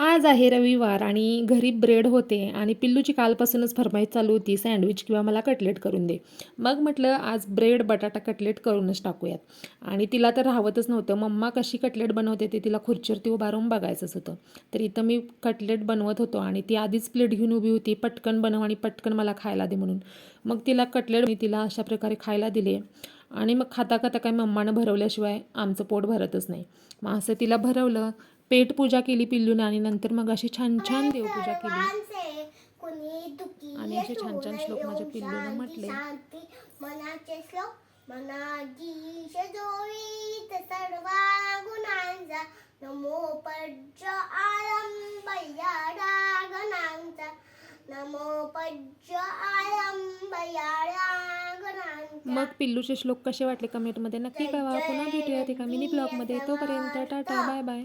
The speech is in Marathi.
आज आहे रविवार आणि घरी ब्रेड होते आणि पिल्लूची कालपासूनच फरमाईश चालू होती सँडविच किंवा मला कटलेट करून दे. मग म्हटलं आज ब्रेड बटाटा कटलेट करूनच टाकूयात. आणि तिला तर राहतच नव्हतं. मम्मा कशी कटलेट बनवते ते तिला खुर्चीवरती उभारून बघायचंच होतं. तर इथं मी कटलेट बनवत होतो आणि ती आधीच प्लेट घेऊन उभी होती पटकन बनव आणि पटकन मला खायला दे म्हणून. मग तिला कटलेट मी तिला अशा प्रकारे खायला दिले आणि मग खाता खाता काय मम्मानं भरवल्याशिवाय आमचं पोट भरतच नाही. मग असं तिला भरवलं पेट पूजा केली पिल्लूने आणि नंतर मग अशी छान छान देवपूजा केली. आणि असे छान छान श्लोक माझ्या पिल्लूनं म्हटले. मनाचे श्लोक मनाची जोळीत सर्व गुणांचा. नमो पज्ज आरंभ याडा गणांचा नमो पज्ज आरंभ याडा गणांचा मग पिल्लूचे श्लोक कसे वाटले कमेंटमध्ये नक्की कळवा. पुन्हा भेटूया एका मिनी ब्लॉगमध्ये तोपर्यंत टाटा बाय बाय